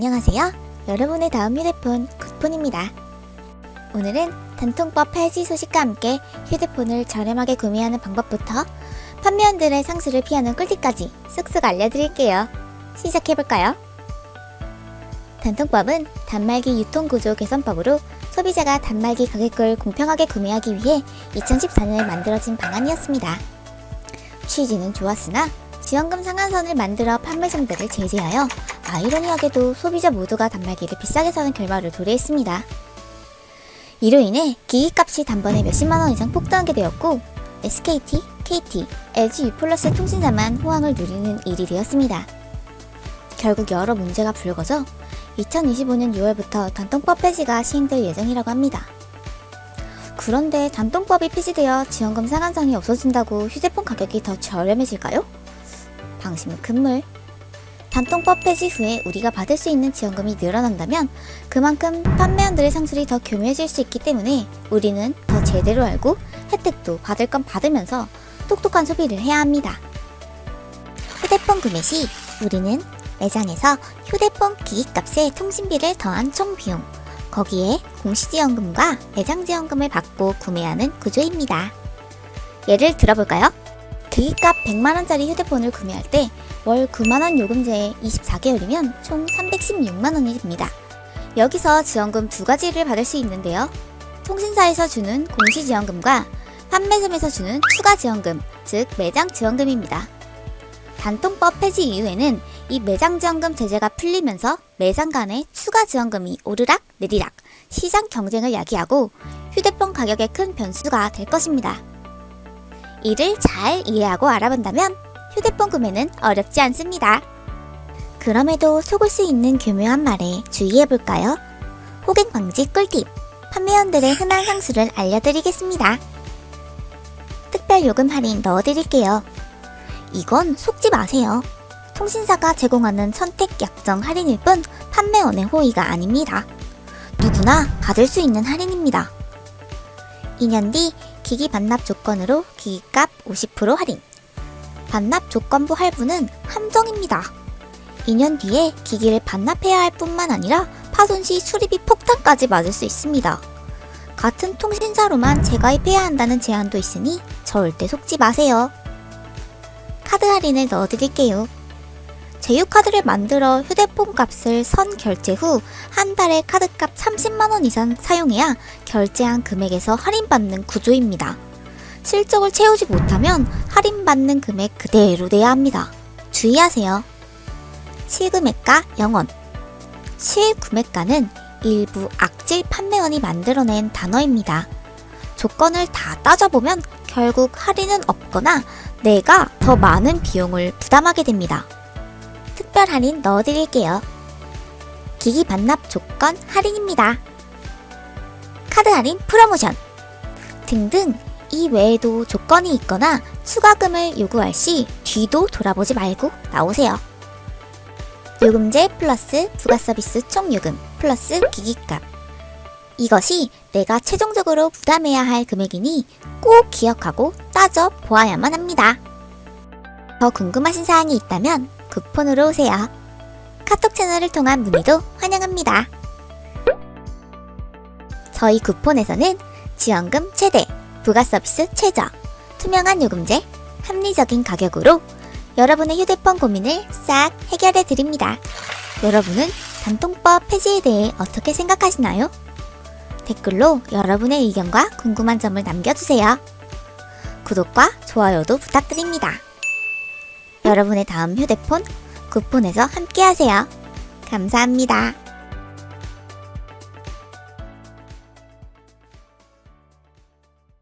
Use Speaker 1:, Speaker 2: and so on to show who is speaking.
Speaker 1: 안녕하세요. 여러분의 다음 휴대폰 굿폰입니다. 오늘은 단통법 폐지 소식과 함께 휴대폰을 저렴하게 구매하는 방법부터 판매원들의 상수를 피하는 꿀팁까지 쓱쓱 알려드릴게요. 시작해볼까요? 단통법은 단말기 유통구조 개선법으로 소비자가 단말기 가격을 공평하게 구매하기 위해 2014년에 만들어진 방안이었습니다. 취지는 좋았으나 지원금 상한선을 만들어 판매점들을 제재하여 아이러니하게도 소비자 모두가 단말기를 비싸게 사는 결과를 도래했습니다. 이로 인해 기기값이 단번에 몇십만 원 이상 폭등하게 되었고 SKT, KT, LG U 플러스 통신사만 호황을 누리는 일이 되었습니다. 결국 여러 문제가 불거져 2025년 6월부터 단통법 폐지가 시행될 예정이라고 합니다. 그런데 단통법이 폐지되어 지원금 상한선이 없어진다고 휴대폰 가격이 더 저렴해질까요? 방심은 큰물. 단통법 폐지 후에 우리가 받을 수 있는 지원금이 늘어난다면 그만큼 판매원들의 상술이 더 교묘해질 수 있기 때문에 우리는 더 제대로 알고 혜택도 받을 건 받으면서 똑똑한 소비를 해야 합니다. 휴대폰 구매 시 우리는 매장에서 휴대폰 기기값에 통신비를 더한 총 비용, 거기에 공시지원금과 매장지원금을 받고 구매하는 구조입니다. 예를 들어볼까요? 기기값 100만원짜리 휴대폰을 구매할 때 월 9만원 요금제에 24개월이면 총 316만원이 됩니다. 여기서 지원금 두 가지를 받을 수 있는데요. 통신사에서 주는 공시지원금과 판매점에서 주는 추가 지원금, 즉 매장 지원금입니다. 단통법 폐지 이후에는 이 매장 지원금 제재가 풀리면서 매장 간의 추가 지원금이 오르락 내리락 시장 경쟁을 야기하고 휴대폰 가격에 큰 변수가 될 것입니다. 이를 잘 이해하고 알아본다면 휴대폰 구매는 어렵지 않습니다. 그럼에도 속을 수 있는 교묘한 말에 주의해볼까요? 호갱 방지 꿀팁! 판매원들의 흔한 상수를 알려드리겠습니다. 특별 요금 할인 넣어드릴게요. 이건 속지 마세요. 통신사가 제공하는 선택 약정 할인일 뿐 판매원의 호의가 아닙니다. 누구나 받을 수 있는 할인입니다. 2년 뒤 기기 반납 조건으로 기기값 50% 할인. 반납 조건부 할부는 함정입니다. 2년 뒤에 기기를 반납해야 할 뿐만 아니라 파손 시 수리비 폭탄까지 맞을 수 있습니다. 같은 통신사로만 재가입해야 한다는 제한도 있으니 절대 속지 마세요. 카드 할인을 넣어드릴게요. 제휴카드를 만들어 휴대폰 값을 선 결제 후 한 달에 카드값 30만원 이상 사용해야 결제한 금액에서 할인받는 구조입니다. 실적을 채우지 못하면 할인받는 금액 그대로 내야 합니다. 주의하세요. 실금액과 영원. 실구매가는 일부 악질 판매원이 만들어낸 단어입니다. 조건을 다 따져보면 결국 할인은 없거나 내가 더 많은 비용을 부담하게 됩니다. 특별 할인 넣어드릴게요. 기기 반납 조건 할인입니다. 카드 할인 프로모션 등등 이 외에도 조건이 있거나 추가금을 요구할 시 뒤도 돌아보지 말고 나오세요. 요금제 플러스 부가 서비스 총 요금 플러스 기기값 이것이 내가 최종적으로 부담해야 할 금액이니 꼭 기억하고 따져 보아야만 합니다. 더 궁금하신 사항이 있다면 쿠폰으로 오세요. 카톡 채널을 통한 문의도 환영합니다. 저희 쿠폰에서는 지원금 최대, 부가 서비스 최저, 투명한 요금제, 합리적인 가격으로 여러분의 휴대폰 고민을 싹 해결해 드립니다. 여러분은 단통법 폐지에 대해 어떻게 생각하시나요? 댓글로 여러분의 의견과 궁금한 점을 남겨주세요. 구독과 좋아요도 부탁드립니다. 여러분의 다음 휴대폰 쿠폰에서 함께하세요. 감사합니다.